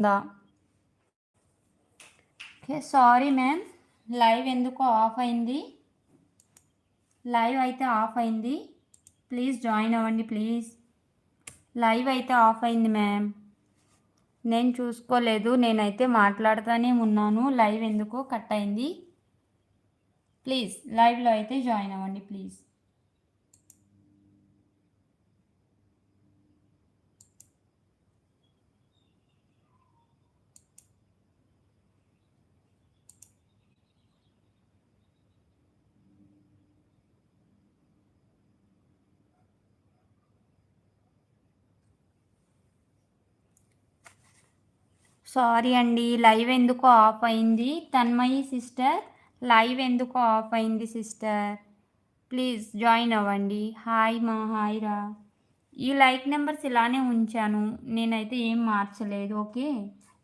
దా. Okay sorry ma'am live ఎందుకో off అయింది? Live అయితే ఆఫ్ అయింది. ప్లీజ్ జాయిన్ అవ్వండి ప్లీజ్ లైవ్ అయితే ఆఫ్ అయింది మ్యామ్ నేను చూసుకోలేదు నేనైతే మాట్లాడుతూనే ఉన్నాను. లైవ్ ఎందుకో కట్ అయింది? ప్లీజ్ లైవ్లో అయితే జాయిన్ అవ్వండి ప్లీజ్ సారీ అండి లైవ్ ఎందుకో ఆఫ్ అయింది? తన్మయి సిస్టర్ లైవ్ ఎందుకో ఆఫ్ అయింది సిస్టర్? ప్లీజ్ జాయిన్ అవ్వండి. హాయ్ మా హాయ్ రా. ఈ లైక్ నెంబర్స్ ఇలానే ఉంచాను. నేనైతే ఏం మార్చలేదు ఓకే?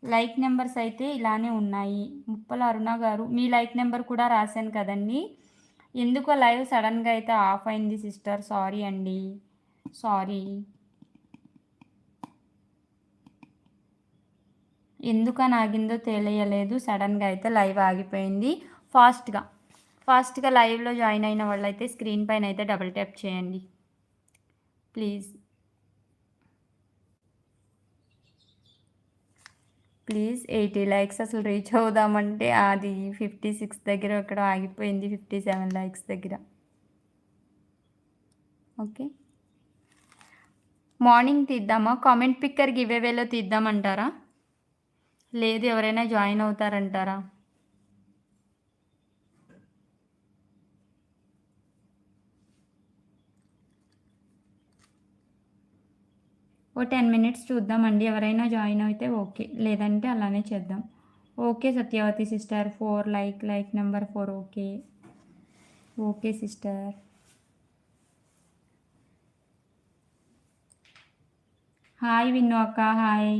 లైక్ నెంబర్స్ అయితే ఇలానే ఉన్నాయి. ముప్పల అరుణ గారు మీ లైక్ నెంబర్ కూడా రాశాను కదండి. ఎందుకో లైవ్ సడన్గా అయితే ఆఫ్ అయింది సిస్టర్? సారీ అండి. సారీ. ఎందుకని ఆగిందో తెలియలేదు. సడన్గా అయితే లైవ్ ఆగిపోయింది. ఫాస్ట్గా ఫాస్ట్గా లైవ్లో జాయిన్ అయిన వాళ్ళైతే స్క్రీన్ పైన అయితే డబుల్ ట్యాప్ చేయండి. ప్లీజ్. ప్లీజ్ ఎయిటీ లైక్స్ అసలు రీచ్ అవుదామంటే అది ఫిఫ్టీ సిక్స్ దగ్గర ఇక్కడ ఆగిపోయింది ఫిఫ్టీ సెవెన్ లైక్స్ దగ్గర. ఓకే. మార్నింగ్ తీద్దామా? కామెంట్ పిక్కర్ గివేవేలో తీద్దామంటారా? లేదు ఎవరైనా జాయిన్ అవుతారంటారా? ఓ టెన్ మినిట్స్ చూద్దామండి ఎవరైనా జాయిన్ అయితే ఓకే లేదంటే అలానే చేద్దాం. Okay Satyavathi sister four like like number four okay. Okay sister. Hi Vinno అక్క హాయ్.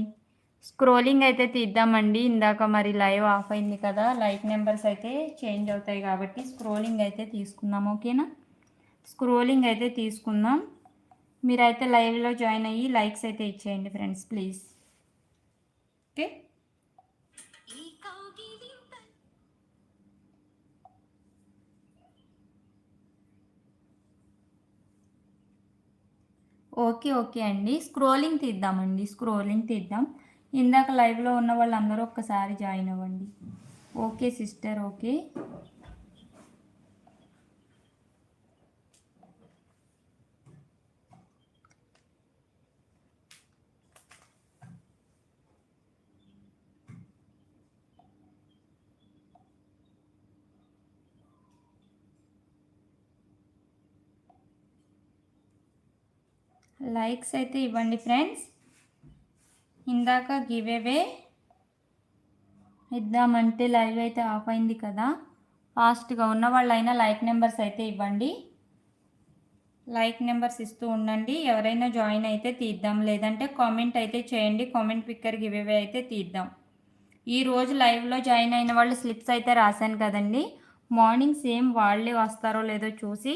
స్క్రోలింగ్ అయితే తీద్దామండి. ఇందాక మరి లైవ్ ఆఫ్ అయింది కదా లైక్ నెంబర్స్ అయితే చేంజ్ అవుతాయి కాబట్టి స్క్రోలింగ్ అయితే తీసుకుందాం ఓకేనా? స్క్రోలింగ్ అయితే తీసుకుందాం. మీరైతే లైవ్లో జాయిన్ అయ్యి లైక్స్ అయితే ఇచ్చేయండి friends please. Okay? Okay okay అండి. స్క్రోలింగ్ తీద్దామండి. స్క్రోలింగ్ తీద్దాం. ఇందాక లైవ్లో ఉన్న వాళ్ళందరూ ఒక్కసారి జాయిన్ అవ్వండి. ఓకే సిస్టర్ ఓకే లైక్స్ అయితే ఇవ్వండి ఫ్రెండ్స్ ఇందాక గివ్ అవే ఇద్దామంటే లైవ్ అయితే ఆఫ్ అయింది కదా. ఫాస్ట్గా ఉన్న వాళ్ళైనా లైక్ నెంబర్స్ అయితే ఇవ్వండి. లైక్ నెంబర్స్ ఇస్తూ ఉండండి. ఎవరైనా జాయిన్ అయితే తీద్దాం. లేదంటే కామెంట్ అయితే చేయండి. కామెంట్ పిక్కర్ గివ్ అవే అయితే తీద్దాం. ఈ రోజు లైవ్లో జాయిన్ అయిన వాళ్ళు స్లిప్స్ అయితే రాశాను కదండి. మార్నింగ్ సేమ్ వాళ్ళే వస్తారో లేదో చూసి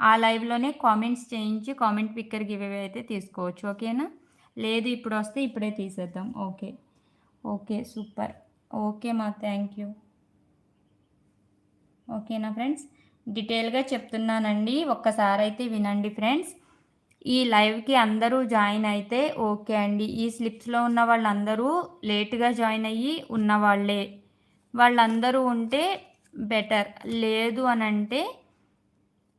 ఆ లైవ్లోనే కామెంట్స్ చేయించి కామెంట్ పిక్కర్ గివ్ అవే అయితే తీసుకోవచ్చు. ఓకేనా? లేదు ఇప్పుడు వస్తే ఇప్పుడే తీసేద్దాం. ఓకే. Okay super. ఓకే మా థ్యాంక్ యూ. ఓకేనా ఫ్రెండ్స్? డీటెయిల్గా చెప్తున్నానండి. ఒక్కసారి అయితే వినండి ఫ్రెండ్స్. ఈ లైవ్కి అందరూ జాయిన్ అయితే ఓకే అండి. ఈ స్లిప్స్లో ఉన్న వాళ్ళందరూ లేట్గా జాయిన్ అయ్యి ఉన్నవాళ్ళే. వాళ్ళందరూ ఉంటే బెటర్. లేదు అని అంటే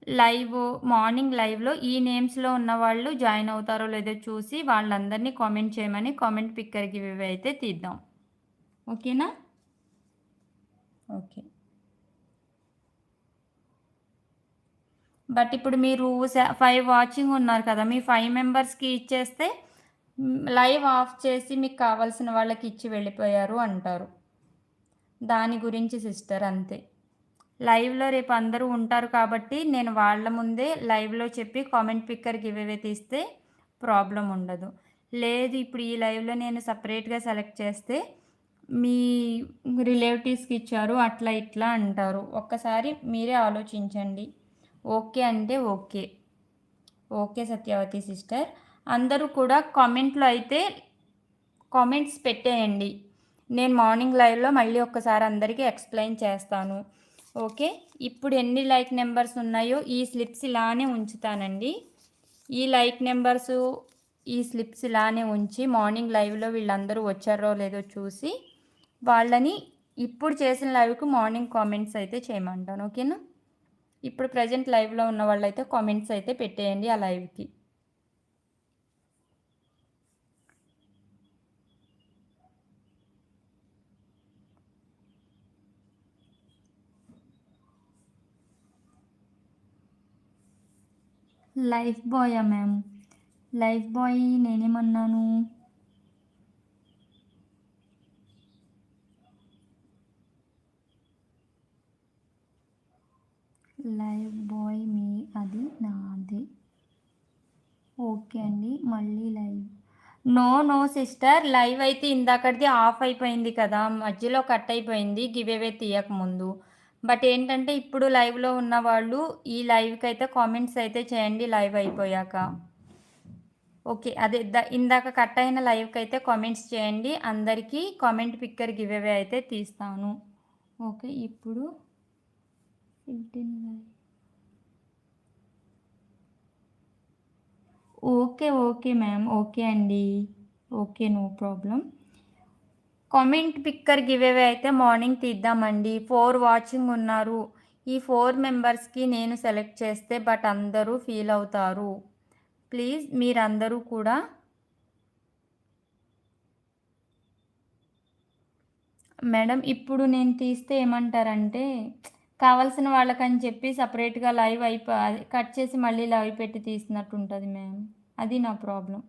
లైవ్ మార్నింగ్ లైవ్లో ఈ నేమ్స్లో ఉన్న వాళ్ళు జాయిన్ అవుతారో లేదో చూసి వాళ్ళందరినీ కామెంట్ చేయమని కామెంట్ పిక్కర్కి ఇవి అయితే తీద్దాం. ఓకేనా? ఓకే. బట్ ఇప్పుడు మీరు ఫైవ్ వాచింగ్ ఉన్నారు కదా మీ ఫైవ్ మెంబర్స్కి ఇచ్చేస్తే లైవ్ ఆఫ్ చేసి మీకు కావాల్సిన వాళ్ళకి ఇచ్చి వెళ్ళిపోయారు అంటారు. దాని గురించి సిస్టర్ అంతే. లైవ్లో రేపు అందరూ ఉంటారు కాబట్టి నేను వాళ్ళ ముందే లైవ్లో చెప్పి కామెంట్ పిక్కర్ గివ్ తీస్తే ప్రాబ్లం ఉండదు. లేదు ఇప్పుడు ఈ లైవ్లో నేను సపరేట్గా సెలెక్ట్ చేస్తే మీ రిలేటివ్స్కి ఇచ్చారు అట్లా ఇట్లా అంటారు. ఒక్కసారి మీరే ఆలోచించండి. ఓకే అంటే ఓకే. Okay Satyavathi sister. అందరూ కూడా కామెంట్లో అయితే కామెంట్స్ పెట్టేయండి. నేను మార్నింగ్ లైవ్లో మళ్ళీ ఒక్కసారి అందరికీ ఎక్స్ప్లెయిన్ చేస్తాను. ఓకే? ఇప్పుడు ఎన్ని లైక్ నెంబర్స్ ఉన్నాయో ఈ స్లిప్స్ ఇలానే ఉంచుతానండి. ఈ లైక్ నెంబర్స్ ఈ స్లిప్స్ ఇలానే ఉంచి మార్నింగ్ లైవ్లో వీళ్ళందరూ వచ్చారో లేదో చూసి వాళ్ళని ఇప్పుడు చేసిన లైవ్కు మార్నింగ్ కామెంట్స్ అయితే చేయమంటాను. ఓకేనా? ఇప్పుడు ప్రజెంట్ లైవ్లో ఉన్న వాళ్ళైతే కామెంట్స్ అయితే పెట్టేయండి ఆ లైవ్కి. లైఫ్ బాయా మ్యామ్. లైఫ్ బాయ్ నేనేమన్నాను? లైవ్ బాయ్ మీ అది నాది. ఓకే అండి మళ్ళీ live. No no sister live అయితే ఇందాకటిది ఆఫ్ అయిపోయింది కదా మధ్యలో కట్ అయిపోయింది గివ్ అవే తీయకముందు బట్ ఏంటంటే ఇప్పుడు లైవ్లో ఉన్న వాళ్ళు ఈ లైవ్కి అయితే కామెంట్స్ అయితే చేయండి లైవ్ అయిపోయాక. ఓకే అదే ఇందాక కట్ అయిన లైవ్కి అయితే కామెంట్స్ చేయండి. అందరికీ కామెంట్ పిక్కర్ గివ్ అవే అయితే తీస్తాను. ఓకే ఇప్పుడు ఓకే ఓకే మ్యామ్. ఓకే అండి. Okay no problem comment picker giveaway అయితే మార్నింగ్ తీద్దామండి. ఫోర్ వాచింగ్ ఉన్నారు. ఈ ఫోర్ మెంబర్స్కి నేను సెలెక్ట్ చేస్తే బట్ అందరూ ఫీల్ అవుతారు. ప్లీజ్ మీరందరూ కూడా మేడం ఇప్పుడు నేను తీస్తే ఏమంటారంటే కావాల్సిన వాళ్ళకని చెప్పి సపరేట్గా లైవ్ అయిపో కట్ చేసి మళ్ళీ లైవ్ పెట్టి తీసినట్టు ఉంటుంది మ్యామ్. అది నా ప్రాబ్లం.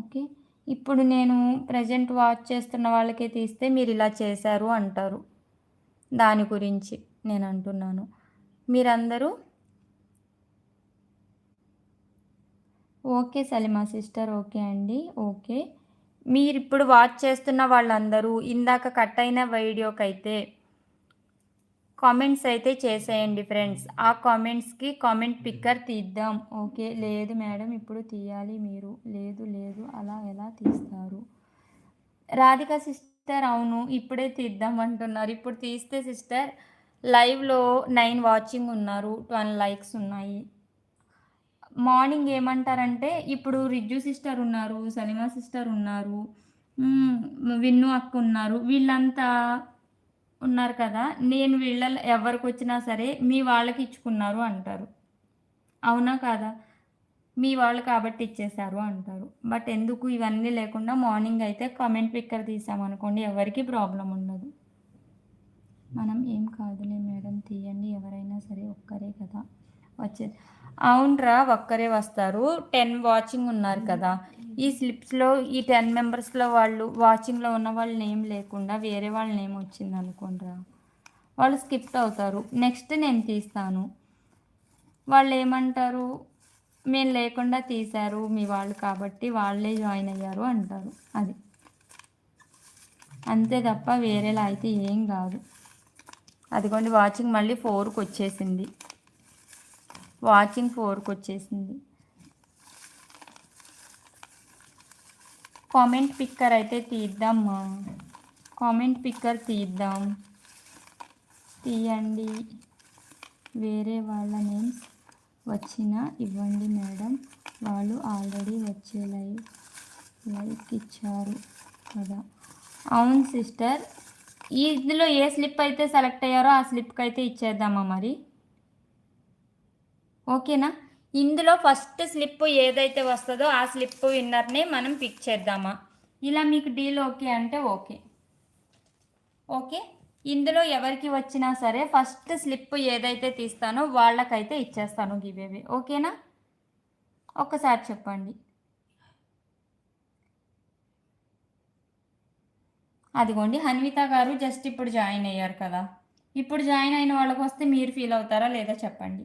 ఓకే. ఇప్పుడు నేను ప్రజెంట్ వాచ్ చేస్తున్న వాళ్ళకే తీస్తే మీరు ఇలా చేశారు అంటారు. దాని గురించి నేను అంటున్నాను. మీరందరూ ఓకే సలిమా సిస్టర్ ఓకే అండి ఓకే. మీరు ఇప్పుడు వాచ్ చేస్తున్న వాళ్ళందరూ ఇందాక కట్ అయిన వీడియోకైతే కామెంట్స్ అయితే చేసేయండి ఫ్రెండ్స్ ఆ కామెంట్స్కి కామెంట్ పిక్కర్ తీద్దాం. ఓకే లేదు మేడం ఇప్పుడు తీయాలి మీరు. లేదు లేదు. అలా ఎలా తీస్తారు? రాధిక సిస్టర్ అవును. ఇప్పుడే తీద్దాం అంటున్నారు. ఇప్పుడు తీస్తే సిస్టర్ లైవ్లో నైన్ వాచింగ్ ఉన్నారు. ట్వెల్వ్ లైక్స్ ఉన్నాయి. మార్నింగ్ ఏమంటారంటే ఇప్పుడు రిజ్జు సిస్టర్ ఉన్నారు సలిమా సిస్టర్ ఉన్నారు. విన్ను అక్క ఉన్నారు. వీళ్ళంతా ఉన్నారు కదా నేను వీళ్ళ ఎవరికి వచ్చినా సరే మీ వాళ్ళకి ఇచ్చుకున్నారు అంటారు. అవునా కాదా? మీ వాళ్ళు కాబట్టి ఇచ్చేశారు అంటారు. బట్ ఎందుకు ఇవన్నీ లేకుండా మార్నింగ్ అయితే కామెంట్ పిక్కర్ తీసామనుకోండి ఎవరికి ప్రాబ్లం ఉండదు. మనం ఏం కాదులే మేడం తీయండి ఎవరైనా సరే ఒక్కరే కదా. వచ్చేది. అవునరా ఒక్కరే వస్తారు. టెన్ వాచింగ్ ఉన్నారు కదా. ఈ స్లిప్స్లో ఈ టెన్ మెంబర్స్లో వాళ్ళు వాచింగ్లో ఉన్న వాళ్ళ నేమ్ లేకుండా వేరే వాళ్ళ నేమ్ వచ్చింది అనుకోండిరా? వాళ్ళు స్కిప్ అవుతారు. నెక్స్ట్ నేను తీస్తాను. వాళ్ళు ఏమంటారు? మేము లేకుండా తీశారు మీ వాళ్ళు కాబట్టి వాళ్ళే జాయిన్ అయ్యారు అంటారు. అది. అంతే తప్ప వేరేలా అయితే ఏం కాదు. అదిగోండి వాచింగ్ మళ్ళీ ఫోర్కి వచ్చేసింది. వాచింగ్ ఫోర్కి వచ్చేసింది కామెంట్ పిక్కర్ అయితే తీద్దామా? కామెంట్ పిక్కర్ తీద్దాం. తీయండి. వేరే వాళ్ళ నేమ్స్ వచ్చినా ఇవ్వండి మేడం. వాళ్ళు ఆల్రెడీ వచ్చే లైవ్ లైక్ ఇచ్చారు కదా. అవును సిస్టర్ ఇందులో ఏ స్లిప్ అయితే సెలెక్ట్ అయ్యారో ఆ స్లిప్కి అయితే ఇచ్చేద్దామా మరి? ఓకేనా? ఇందులో ఫస్ట్ స్లిప్ ఏదైతే వస్తుందో ఆ స్లిప్ విన్నర్ని మనం పిక్ చేద్దామా? ఇలా మీకు డీల్ ఓకే అంటే ఓకే ఓకే ఇందులో ఎవరికి వచ్చినా సరే ఫస్ట్ స్లిప్ ఏదైతే తీస్తానో వాళ్ళకైతే ఇచ్చేస్తాను గివేవే ఓకేనా? ఒక్కసారి చెప్పండి. అదిగోండి హన్విత గారు జస్ట్ ఇప్పుడు జాయిన్ అయ్యారు కదా. ఇప్పుడు జాయిన్ అయిన వాళ్ళకి వస్తే మీరు ఫీల్ అవుతారా లేదా చెప్పండి.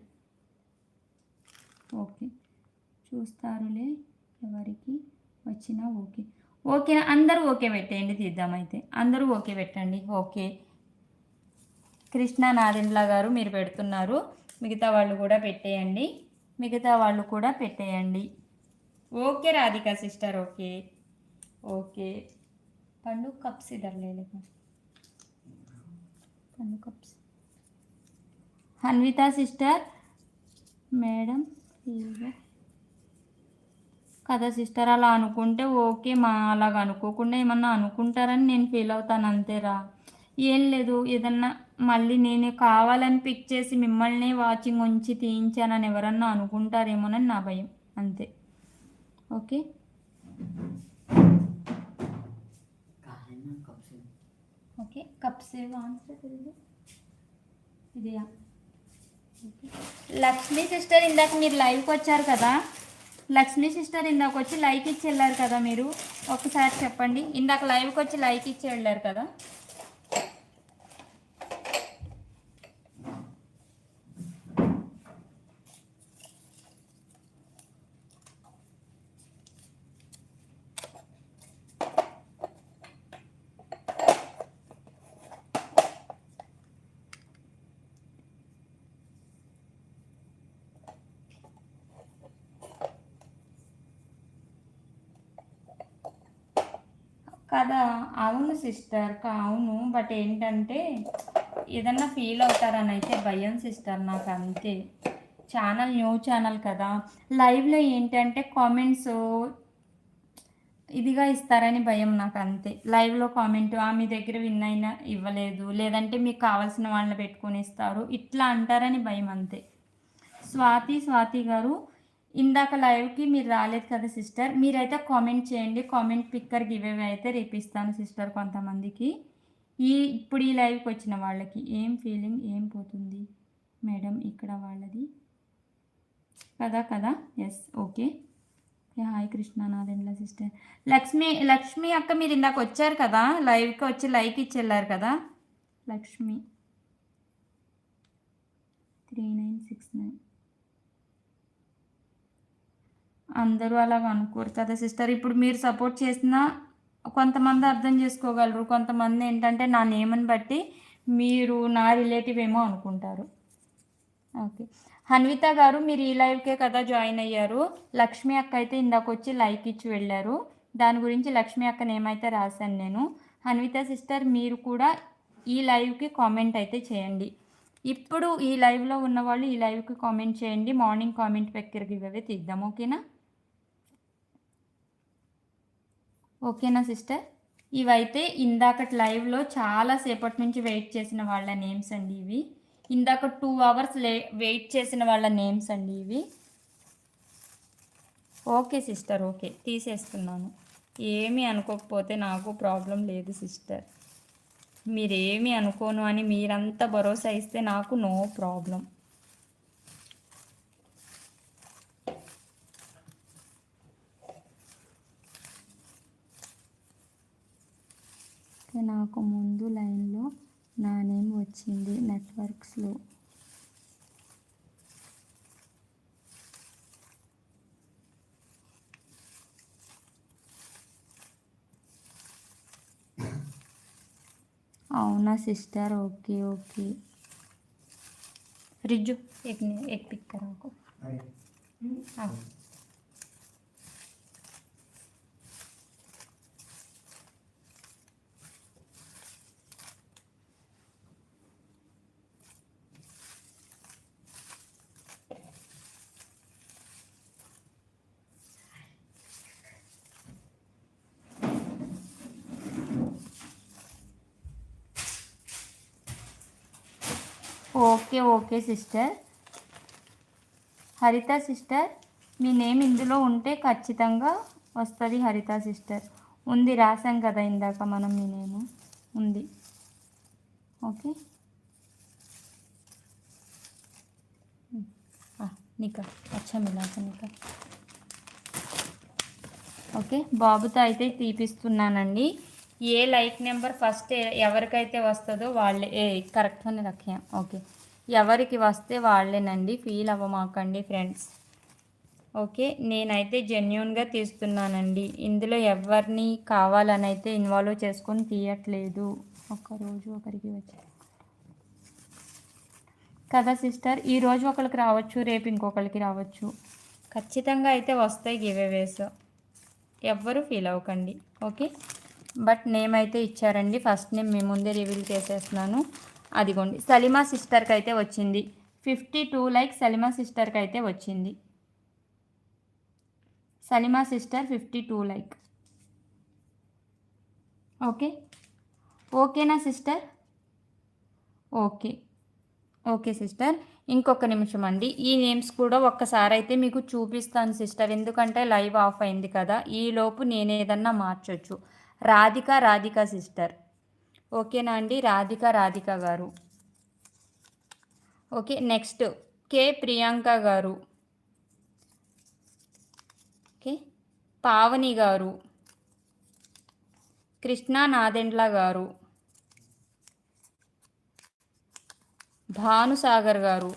ఓకే. చూస్తారులే ఎవరికి వచ్చినా ఓకే. ఓకే అందరూ ఓకే పెట్టేయండి తీద్దామైతే అందరూ ఓకే పెట్టండి. ఓకే. కృష్ణ నాదెండ్ల గారు మీరు పెడుతున్నారు. మిగతా వాళ్ళు కూడా పెట్టేయండి. మిగతా వాళ్ళు కూడా పెట్టేయండి. Okay Radhika sister okay. Okay. పండు కప్స్ ఇద్దరు లేదు పండు కప్స్. Hanvitha sister madam. కదా సిస్టర్ అలా అనుకుంటే ఓకే మా అలాగ అనుకోకుండా ఏమన్నా అనుకుంటారని నేను ఫీల్ అవుతాను అంతేరా. ఏం లేదు ఏదన్నా మళ్ళీ నేనే కావాలని పిక్ చేసి మిమ్మల్ని వాచింగ్ ఉంచి తీయించానని ఎవరన్నా అనుకుంటారేమోనని నా భయం అంతే. ఓకే? ఓకే కప్స్ ఆన్సర్ ఇదియా? ఓకే. లక్ష్మీ సిస్టర్ ఇందాక మీరు లైవ్కి వచ్చారు కదా? లక్ష్మీ సిస్టర్ ఇందాక వచ్చి లైక్ ఇచ్చి వెళ్ళారు కదా మీరు? ఒకసారి చెప్పండి. ఇందాక లైవ్కి వచ్చి లైక్ ఇచ్చి వెళ్ళారు కదా? కదా అవును సిస్టర్ కావును బట్ ఏంటంటే ఏదన్నా ఫీల్ అవుతారని అయితే భయం సిస్టర్ నాకు అంతే. ఛానల్ న్యూ ఛానల్ కదా. లైవ్లో ఏంటంటే కామెంట్స్ ఇదిగా ఇస్తారని భయం నాకు అంతే. లైవ్లో కామెంట్ ఆ మీ దగ్గర విన్ అయినా ఇవ్వలేదు. లేదంటే మీకు కావాల్సిన వాళ్ళని పెట్టుకొని ఇస్తారు. ఇట్లా అంటారని భయం అంతే. స్వాతి స్వాతి గారు ఇందాక లైవ్కి మీరు రాలేదు కదా సిస్టర్ మీరైతే కామెంట్ చేయండి. కామెంట్ పిక్కర్ గివేవి అయితే రేపిస్తాను సిస్టర్ కొంతమందికి. ఈ ఇప్పుడు ఈ లైవ్కి వచ్చిన వాళ్ళకి ఏం ఫీలింగ్ ఏం పోతుంది? మేడం ఇక్కడ వాళ్ళది. కదా కదా? Yes okay hi Krishna Nadendla sister Lakshmi Lakshmi అక్క మీరు ఇందాక వచ్చారు కదా? లైవ్కి వచ్చి లైక్ ఇచ్చి వెళ్ళారు కదా? Lakshmi. Three nine six nine అందరూ అలాగ అనుకోరు కదా సిస్టర్. ఇప్పుడు మీరు సపోర్ట్ చేసినా కొంతమంది అర్థం చేసుకోగలరు. కొంతమంది ఏంటంటే నా నేమని బట్టి మీరు నా రిలేటివ్ ఏమో అనుకుంటారు. ఓకే. హన్విత గారు మీరు ఈ లైవ్కే కదా జాయిన్ అయ్యారు. లక్ష్మి అక్క అయితే ఇందాక వచ్చి లైక్ ఇచ్చి వెళ్ళారు. దాని గురించి లక్ష్మి అక్కని ఏమైతే రాశాను నేను. హన్విత సిస్టర్ మీరు కూడా ఈ లైవ్కి కామెంట్ అయితే చేయండి. ఇప్పుడు ఈ లైవ్లో ఉన్న వాళ్ళు ఈ లైవ్కి కామెంట్ చేయండి. మార్నింగ్ కామెంట్ పెక్కరికి ఇవే తీద్దాం. ఓకేనా? ఓకేనా సిస్టర్? ఇవైతే ఇందాకటి లైవ్లో చాలా సేపటి నుంచి వెయిట్ చేసిన వాళ్ళ నేమ్స్ అండి ఇవి. ఇందాక టూ అవర్స్ లే వెయిట్ చేసిన వాళ్ళ నేమ్స్ అండి ఇవి. Okay sister okay. తీసేస్తున్నాను. ఏమీ అనుకోకపోతే నాకు ప్రాబ్లం లేదు సిస్టర్. మీరేమీ అనుకోను అని మీరంతా భరోసా ఇస్తే నాకు నో ప్రాబ్లం. నాకు ముందు లైన్లో నా నేమ్ వచ్చింది నెట్వర్క్స్లో. అవునా సిస్టర్? Okay okay. ఫ్రిడ్జ్ ఎక్కి एक pick okay okay sister. Haritha sister మీ నేమ్ ఇందులో ఉంటే ఖచ్చితంగా వస్తుంది హరిత సిస్టర్. ఉంది రాసాం కదా ఇందాక మనం మీ నేమ్. ఉంది. ఓకే. నిక అచ్చా మిలాక నిక. ఓకే బాబుతో అయితే తీపిస్తున్నానండి. ఏ లైక్ నెంబర్ ఫస్ట్ ఎవరికైతే వస్తుందో వాళ్ళే ఏ కరెక్ట్గానే లక్ష్యం ఓకే. ఎవరికి వస్తే వాళ్ళేనండి ఫీల్ అవ్వమాకండి ఫ్రెండ్స్ ఓకే నేనైతే జెన్యున్గా తీస్తున్నానండి. ఇందులో ఎవరిని కావాలని అయితే ఇన్వాల్వ్ చేసుకొని తీయట్లేదు. ఒక్కరోజు ఒకరికి వచ్చి. కదా సిస్టర్ ఈరోజు ఒకరికి రావచ్చు రేపు ఇంకొకరికి రావచ్చు. ఖచ్చితంగా అయితే వస్తాయి గివేవేస్ ఎవ్వరూ ఫీల్ అవ్వకండి. ఓకే బట్ నేమ్ అయితే ఇచ్చారండి. ఫస్ట్ నేమ్ మీ ముందే రివీల్ చేసేస్తున్నాను. అదిగోండి సలీమా సిస్టర్కి అయితే వచ్చింది. ఫిఫ్టీ టూ లైక్ సలీమా సిస్టర్కి అయితే వచ్చింది. Salima sister fifty two like. Okay? ఓకేనా సిస్టర్? ఓకే. Okay sister. ఇంకొక నిమిషం అండి. ఈ నేమ్స్ కూడా ఒక్కసారి అయితే మీకు చూపిస్తాను సిస్టర్. ఎందుకంటే లైవ్ ఆఫ్ అయింది కదా. ఈలోపు నేను ఏదన్నా మార్చొచ్చు. రాధిక రాధిక సిస్టర్. ఓకేనా అండి? రాధిక రాధిక గారు. Okay next. కే. ప్రియాంక గారు. ఓకే పావని గారు. కృష్ణా నాదెండ్ల గారు. భానుసాగర్ గారు.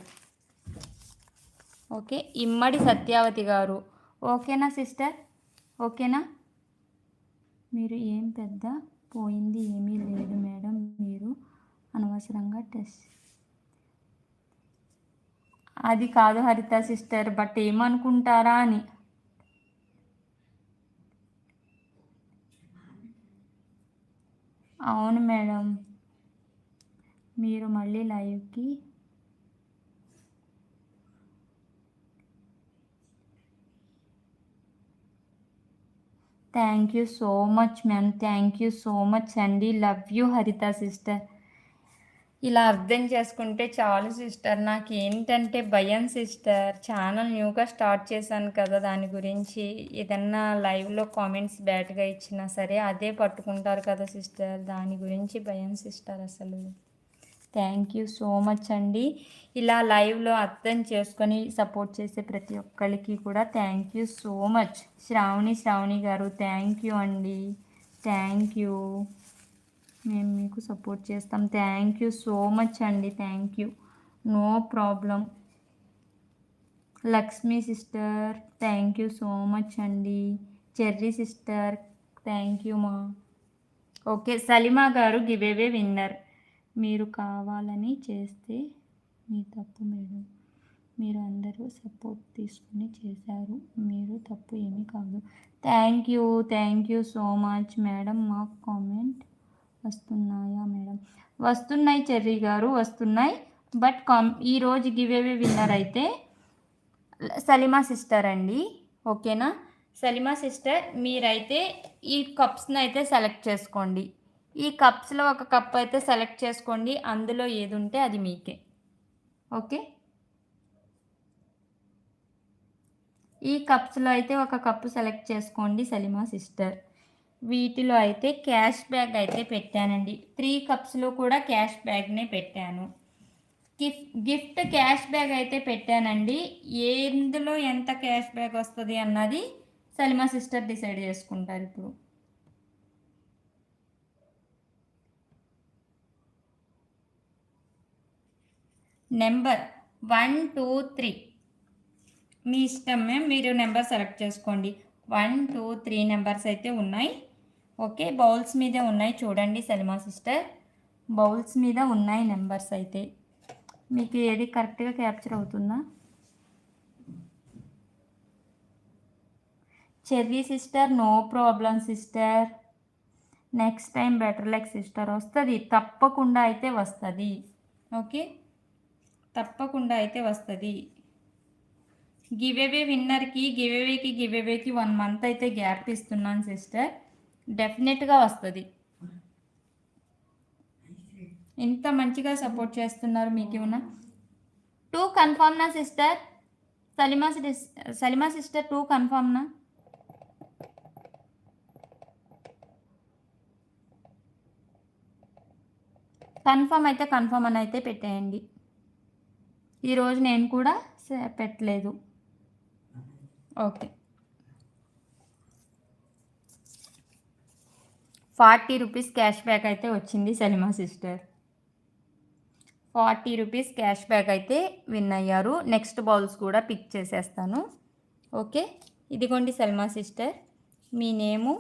ఓకే ఇమ్మడి సత్యావతి గారు. ఓకేనా సిస్టర్? ఓకేనా? మీరు ఏం పెద్ద పోయింది ఏమీ లేదు మేడం మీరు అనవసరంగా టెస్ట్ అది కాదు హరిత సిస్టర్ బట్ ఏమనుకుంటారా అని. అవును మేడం మీరు మళ్ళీ లైవ్కి thank you so much ma'am thank you so much అండి. లవ్ యూ హరిత సిస్టర్ ఇలా అర్థం చేసుకుంటే చాలు సిస్టర్ నాకు ఏంటంటే భయం సిస్టర్ ఛానల్ న్యూగా స్టార్ట్ చేశాను కదా దాని గురించి. ఏదన్నా లైవ్లో కామెంట్స్ బ్యాడ్గా ఇచ్చినా సరే అదే పట్టుకుంటారు కదా సిస్టర్ దాని గురించి భయం సిస్టర్ అసలు. థ్యాంక్ యూ సో మచ్ అండి. ఇలా లైవ్లో అర్థం చేసుకొని సపోర్ట్ చేసే ప్రతి ఒక్కరికి కూడా thank you so much. Shravani Shravani గారు థ్యాంక్ యూ అండి. Thank you. మేము మీకు సపోర్ట్ చేస్తాం. థ్యాంక్ యూ సో మచ్ అండి. Thank you. No problem. Lakshmi sister thank you so much అండి. చెర్రీ సిస్టర్ థ్యాంక్ యూ మా. ఓకే సలిమా గారు గివేవే విన్నర్. మీరు కావాలని చేస్తే మీ తప్పు మేడం. మీరు అందరూ సపోర్ట్ తీసుకుని చేశారు. మీరు తప్పు ఏమీ కాదు. Thank you thank you so much madam. మాకు కామెంట్ వస్తున్నాయా మేడం? వస్తున్నాయి చెర్రీ గారు వస్తున్నాయి. బట్ కామ్ ఈరోజు గివేవే విన్నర్ అయితే సలిమా సిస్టర్ అండి. ఓకేనా? సలిమా సిస్టర్ మీరైతే ఈ కప్స్ని అయితే సెలెక్ట్ చేసుకోండి. ఈ కప్స్లో ఒక కప్ అయితే సెలెక్ట్ చేసుకోండి. అందులో ఏది ఉంటే అది మీకే. ఓకే? ఈ కప్స్లో అయితే ఒక కప్పు సెలెక్ట్ చేసుకోండి సలీమా సిస్టర్. వీటిలో అయితే క్యాష్ బ్యాగ్ అయితే పెట్టానండి. త్రీ కప్స్లో కూడా క్యాష్ బ్యాగ్నే పెట్టాను. గిఫ్ట్ గిఫ్ట్ క్యాష్ బ్యాగ్ అయితే పెట్టానండి. ఎందులో ఎంత క్యాష్ బ్యాగ్ వస్తుంది అన్నది సలిమా సిస్టర్ డిసైడ్ చేసుకుంటారు ఇప్పుడు. Number one two three. మీ ఇష్టమే మీరు నెంబర్ సెలెక్ట్ చేసుకోండి. వన్ టూ త్రీ నెంబర్స్ అయితే ఉన్నాయి. ఓకే బౌల్స్ మీదే ఉన్నాయి చూడండి సలిమా సిస్టర్. బౌల్స్ మీద ఉన్నాయి నెంబర్స్ అయితే. మీకు ఏది కరెక్ట్గా క్యాప్చర్ అవుతుందా? Cherry sister no problem sister. Next time better like sister వస్తుంది. తప్పకుండా అయితే వస్తుంది. ఓకే? తప్పకుండా అయితే వస్తుంది. గివేవే విన్నర్కి గివేవేకి గివేవేకి వన్ మంత్ అయితే గ్యాప్ ఇస్తున్నాను సిస్టర్ డెఫినెట్గా వస్తుంది. ఇంత మంచిగా సపోర్ట్ చేస్తున్నారు మీకు ఏమన్నా? టూ కన్ఫామ్నా sister Salima Salima sister two కన్ఫామ్నా కన్ఫామ్ అయితే కన్ఫామ్ అని అయితే పెట్టేయండి. ఈరోజు నేను కూడా పెట్టలేదు. Okay. Forty rupees cash back అయితే వచ్చింది Salima sister. Forty rupees cash back అయితే విన్ అయ్యారు. నెక్స్ట్ బౌల్స్ కూడా పిక్ చేసేస్తాను. ఓకే. ఇదిగోండి సల్మా సిస్టర్. మీ నేము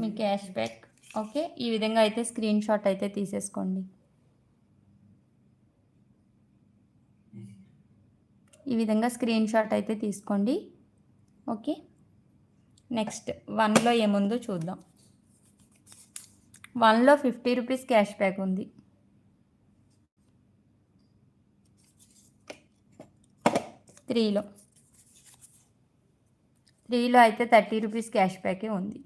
మీ క్యాష్ బ్యాక్. ఓకే. ఈ విధంగా అయితే స్క్రీన్ షాట్ అయితే తీసేసుకోండి. ఈ విధంగా స్క్రీన్ షాట్ అయితే తీసుకోండి. ఓకే. నెక్స్ట్ వన్లో ఏముందో చూద్దాం. వన్లో ఫిఫ్టీ రూపీస్ క్యాష్ బ్యాక్ ఉంది. త్రీలో. త్రీలో అయితే థర్టీ రూపీస్ క్యాష్ బ్యాకే ఉంది.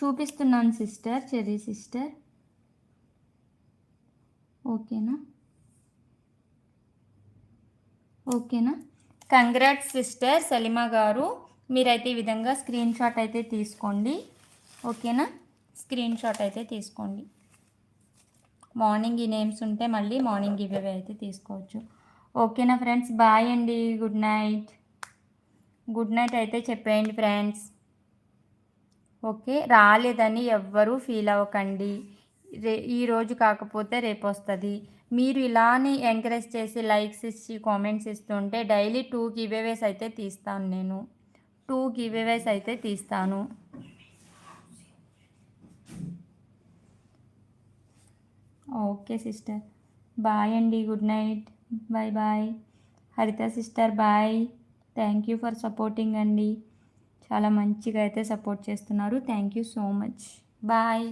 చూపిస్తున్నాను సిస్టర్ చెర్రీ సిస్టర్. ఓకేనా? ఓకేనా? కంగ్రాట్స్ సిస్టర్ సలీమా గారు. మీరైతే ఈ విధంగా స్క్రీన్ షాట్ అయితే తీసుకోండి. ఓకేనా? స్క్రీన్ షాట్ అయితే తీసుకోండి. మార్నింగ్ ఈ నేమ్స్ ఉంటే మళ్ళీ మార్నింగ్ ఇవే అయితే తీసుకోవచ్చు. ఓకేనా ఫ్రెండ్స్? బాయ్ అండి. Good night. గుడ్ నైట్ అయితే చెప్పేయండి ఫ్రెండ్స్. ఓకే రాలేదని ఎవ్వరూ ఫీల్ అవ్వకండి. రే ఈరోజు కాకపోతే రేపు వస్తుంది మీరు ఇలానే ఎంకరేజ్ చేసి లైక్స్ ఇచ్చి కామెంట్స్ ఇస్తుంటే డైలీ టూ గివేవేస్ అయితే తీస్తాను నేను. టూ గివేవేస్ అయితే తీస్తాను. Okay sister. బాయ్ అండి good night. Bye bye. Haritha sister bye. Thank you for supporting అండి. చాలా మంచిగా అయితే సపోర్ట్ చేస్తున్నారు. Thank you so much bye